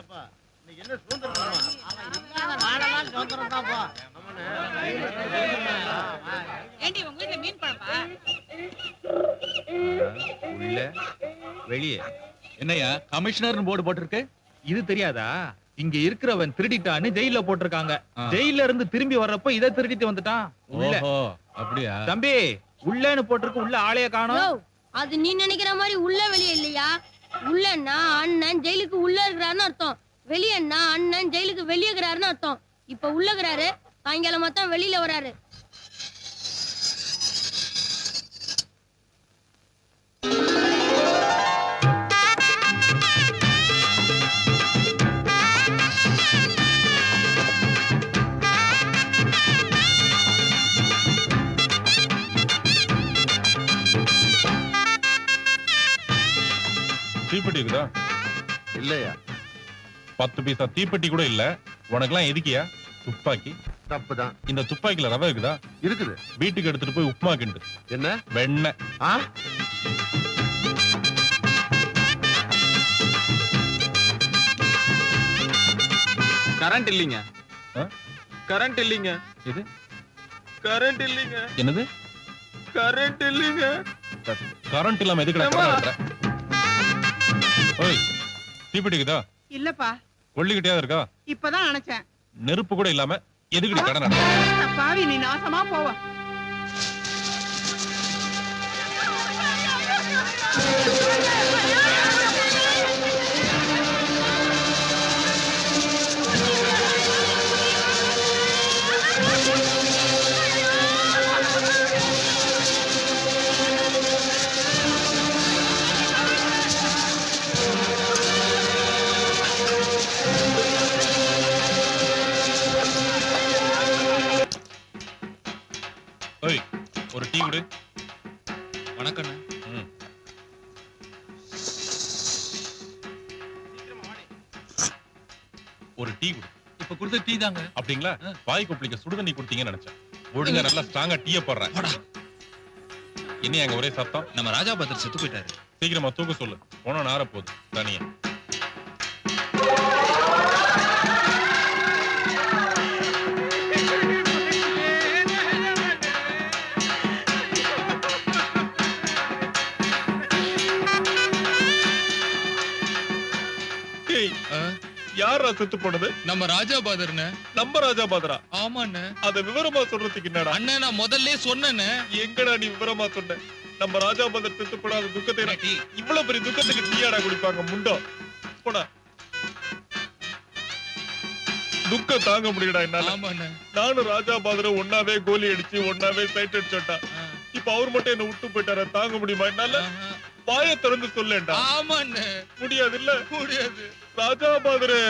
ஏப்பா இன்னைக்கு என்ன சுதந்திரம் நாடெல்லாம் சுதந்திரம் தான்ப்பா ஏண்டி உங்க வீட்டுல மீன் குழம்பா உள்ள வெளியே. என்னையா கமிஷனர்னு போர்டு போட்டிருக்கு? இது தெரியாதா? இங்க இருக்கிறவன் திருடிட்டான்னு ஜெயில போட்டிருக்காங்க. ஜெயில இருந்து திரும்பி வர்றப்ப இத திருடிட்டு வந்துட்டான். உள்ள. ஓஹோ அப்படியா? தம்பி உள்ளன்னு போட்டிருக்கு உள்ள ஆளைய காணோம். அது நீ நினைக்கிற மாதிரி உள்ள வெளியே இல்லையா? உள்ளன்னா அண்ணன் ஜெயிலுக்கு உள்ள இருக்கிறாருன்னு அர்த்தம். வெளியன்னா அண்ணன் ஜெயிலுக்கு வெளியே இருக்கிறாருன்னு அர்த்தம். இப்ப உள்ள இருக்கிறாரு தான் மொத்தம் வெளியில வராரு. தீப்பெட்டி இருக்குதா? இல்லையா? பத்து பைசா தீப்பெட்டி கூட இல்ல. உனக்கெல்லாம் எதுக்கியா? துப்பாக்கி. தப்புதான். இந்த துப்பாக்கில ரவை இருக்குதா? இருக்குது. வீட்டுக்கு எடுத்துட்டு போய் உப்புமா கிண்டு. என்ன? வெண்ணெய். ஆ? கரண்ட் இல்லைங்க. ஆ? கரண்ட் இல்லைங்க. எது? கரண்ட் இல்லைங்க. என்னது? கரண்ட் இல்லைங்க. கரண்ட் இல்லாம எதுக்குடா ஏம்மா? இருக்குதா இல்லப்பா. கொள்ளிக்கிட்டே இருக்கா? இப்பதான் நினைச்சேன். நெருப்பு கூட இல்லாம எதுக்குடி கடை நடத்த பாவி நீ நாசமா போவ. ஓய் ஒரு டீ குடு. இப்ப கொடுத்த டீ தாங்க. அப்படிங்களா. வாய் கொப்பளிக்க சுடுதண்ணி கொடுத்தீங்கன்னு நினைச்சேன். ஒழுங்கா நல்லா ஸ்ட்ராங்கா டீய போடுறேன். இனி அங்க ஒரே சத்தம்? நம்ம ராஜா பத்திர செத்து போயிட்டாரு. சீக்கிரமா தூக்க சொல்லு. போனா நார போகுது. தனியா. யார்ரா செத்து போனது? நம்ம ராஜா பாதர்னு. நம்ம ராஜா பாதரா? ஆமாண்ணே. அத விவரமா சொல்றதுக்கு என்னடா? அண்ணன் நான் முதல்ல சொன்னேன்னு எங்கடா நீ விவரமா சொன்ன? நம்ம ராஜா பாதர் செத்து போடாத துக்கத்தை இவ்வளவு பெரிய துக்கத்துக்கு டீயாடா குடிப்பாங்க முண்டோ. போடா. துக்கம் தாங்க முடியடா என்னால. நானும் ராஜா பாதரும் ஒன்னாவே கோலி அடிச்சு ஒன்னாவே சைட் அடிச்சோட்டா இப்ப அவர் மட்டும் என்ன விட்டு போயிட்டாரா? தாங்க முடியுமா என்னால? வாயை திறந்து சொல்லேன்டா ஆமாண்ணே. முடியாது இல்ல முடியாது. ராஜா பாதரு.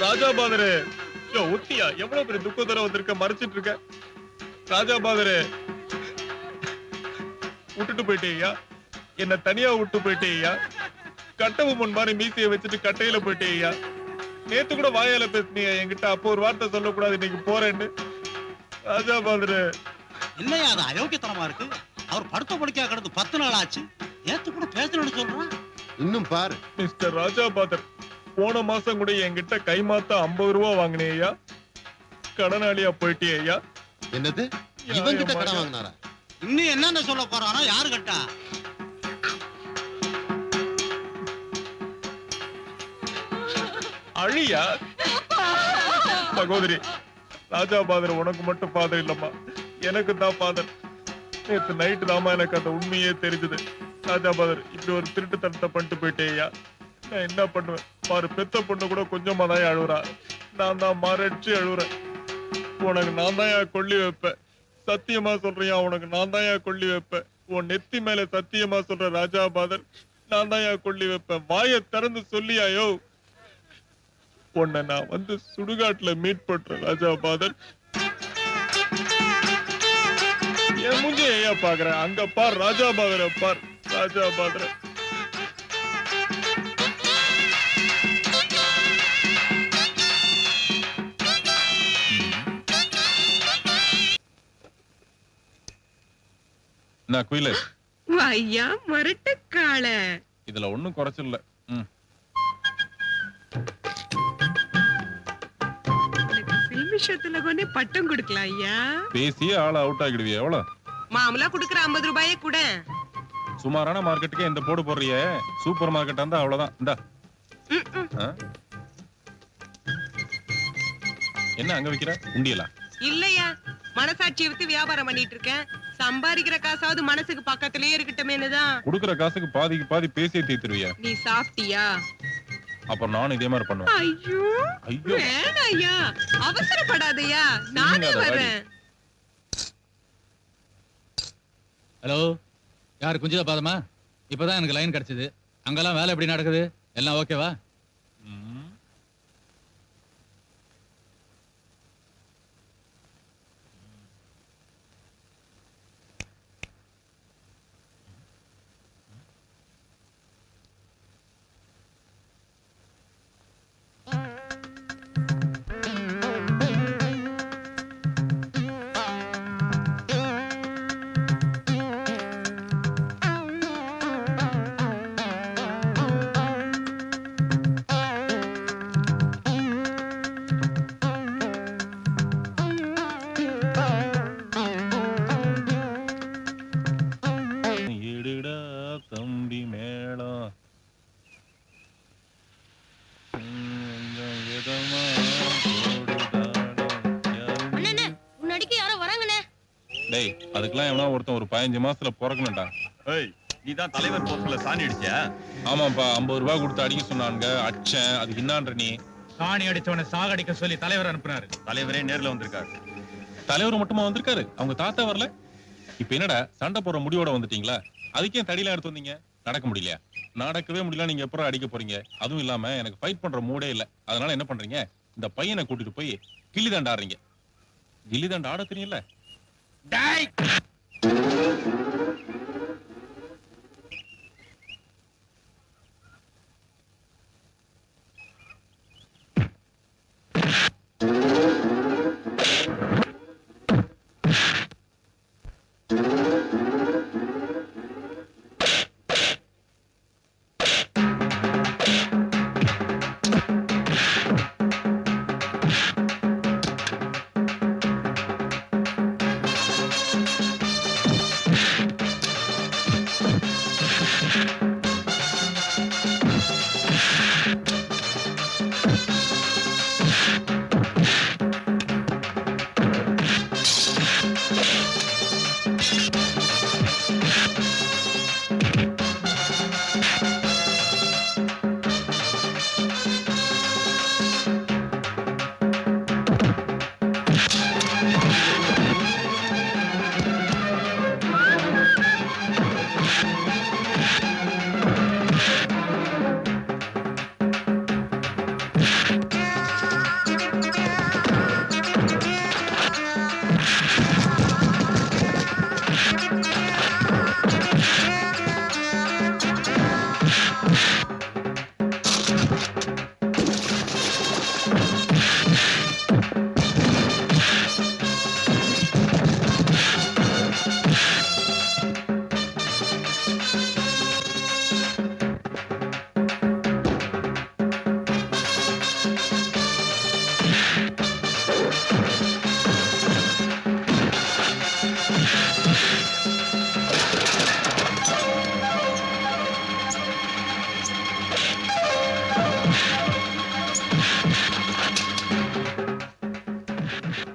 ராஜா பாதரு. ஒத்தியா எவ்வளவு பெரிய துக்கத்தர வந்திருக்க? மறைச்சிட்டு இருக்க. ராஜா பாதரு. விட்டுட்டு போயிட்டேயா என்ன தனியா விட்டு போயிட்டேயா கட்டபொம்மன் மாதிரி மீசைய வச்சுட்டு கட்டையில போயிட்டேயா நேத்து கூட வாயால பேசுனியா என்கிட்ட. அப்போ ஒரு வார்த்தை சொல்லக்கூடாது இன்னைக்கு போறேன்னு. ராஜா பாதரு என்னையா அது அயோக்கியத்தனமா இருக்கு? அவர் படுத்த படுக்கையா கிடந்து பத்து நாள் ஆச்சு. நேத்து கூட பேசணும்னு சொல்றான் இன்னும் பாரு. மிஸ்டர் ராஜா பாதர் போன மாசம் கூட என்கிட்ட கைமாத்த ஐம்பது ரூபா வாங்கினேயா கடனாளியா போயிட்டியா என்னது? இவங்கிட்ட கடன் வாங்கினாரா? இன்னும் என்னென்ன சொல்ல போறானோ யாரு கட்டா? அழியா? சகோதரி ராஜா பாதர் உனக்கு மட்டும் பாதர் இல்லம்மா. எனக்கு தான் பாதர் நேற்று நைட்டு தாமா எனக்கு அந்த உண்மையே தெரிஞ்சது. ராஜா பாதர் இப்படி ஒரு திருட்டு தனத்தை பண்ணிட்டு போயிட்டேயா நான் என்ன பண்ணுவேன்? பாரு பெத்த பொண்ணு கூட கொஞ்சமா தான் அழுவுறா. நான் தான் மறைச்சு அழுவுறேன். உனக்கு நான் தான் கொல்லி வைப்பேன். சத்தியமா சொல்றியா? உனக்கு நான் தான் கொல்லி வைப்பேன். உன் நெத்தி மேல சத்தியமா சொல்ற ராஜா பாதர் நான் தான் கொல்லி வைப்பேன். வாயை திறந்து சொல்லியாயோ உன்னை நான் வந்து சுடுகாட்டுல மீட் பண்றேன் ராஜா பாதர் என் மூஞ்சி ஐயா பாக்குறேன் அங்க பார் ராஜா பாதர பார். ராஜா பாதர நான் குயில ஐயா மரட்டுக்காள இதுல ஒண்ணும் குறைச்சல் இல்ல சில்மிஷத்துல கொண்டே பட்டம் கொடுக்கலாம் ஐயா. பேசியே ஆள அவுட் ஆகிடுவிய எவ்வளவு? மாமலா குடுக்கற ஐம்பது ரூபாயே கூட. சுமாரான மார்க்கெட்டுக்கே இந்த போடு போடுறிய. சூப்பர் மார்க்கெட்டா இருந்தா அவ்வளவுதான். இந்தா. ஆ? என்ன அங்க வைக்கிற? உண்டியலா? இல்லையா. மனசாட்சியை வித்து வியாபாரம் பண்ணிட்டு இருக்கேன். சம்பாதிக்கிற காசாவது மனசுக்கு பக்கத்திலேயே இருக்கட்டுமேனுதான் குடுக்குற காசுக்கு பாதிக்கு பாதி பேசியே தீத்துருவிய நீ சாப்பிட்டியா? அப்புறம் நானும் இதே மாதிரி பண்ணுவேன். ஐயோ ஐயோ. வேணாம் ஐயா அவசரப்படாதயா. நானே வரேன். ஹலோ யார் குஞ்சிதா பாதமா? இப்பதான் எனக்கு லைன் கிடைச்சது. அங்கெல்லாம் வேலை எப்படி நடக்குது? எல்லாம் ஓகேவா ஒருத்தன் ஒரு பதினஞ்சு மாசத்துல பிறக்கணும்டா. ஏய் நீ தான் தலைவர் போஸ்ட்ல சாணி அடிச்சியா? ஆமாப்பா ஐம்பது ரூபாய் கொடுத்து அடிக்க சொன்னானுங்க. அடிச்சேன். அதுக்கு என்னான்ற நீ? சாணி அடிச்சவனை சாகடிக்க சொல்லி தலைவர் அனுப்புனாரு. தலைவரே நேர்ல வந்திருக்காரு. தலைவர் மட்டுமா வந்திருக்காரு? அவங்க தாத்தா வரல? இப்ப என்னடா சண்டை போடுற முடிவோட வந்துட்டீங்களா? அதுக்கே தடியெல்லாம் எடுத்து வந்தீங்க? நடக்க முடியலையா? நடக்கவே முடியல நீங்க எப்பறம் அடிக்க போறீங்க? அதுவும் இல்லாம எனக்கு ஃபைட் பண்ற மூடே இல்ல. அதனால என்ன பண்றீங்க? இந்த பையனை கூட்டிட்டு போய் கில்லி தண்டை ஆடுறீங்க. கில்லி தண்டை ஆட தெரியல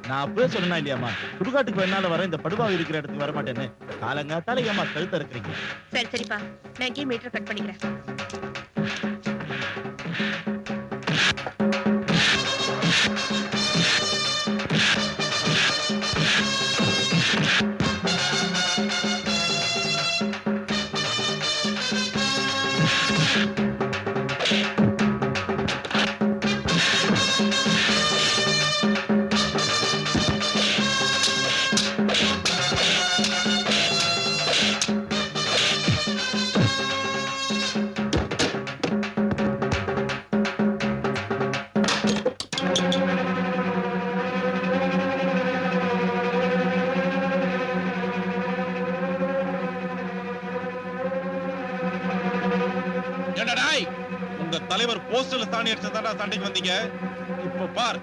நான் அப்பவே சொன்னா இல்லையாம்மா? சுடுகாட்டுக்கு வேணால வர இந்த படுபாவி இருக்கிற இடத்துக்கு வர மாட்டேன்னு காலங்காத்தால ஏமா கழுத்த இருக்கிறீங்க சரி சரிப்பா. நான் கீ மீட்டர் கட் பண்ணிக்கிறேன். என்னடாய்? உங்க தலைவர் போஸ்டல் சாணி அடிச்சதாடா சண்டைக்கு வந்தீங்க? இப்ப பார்.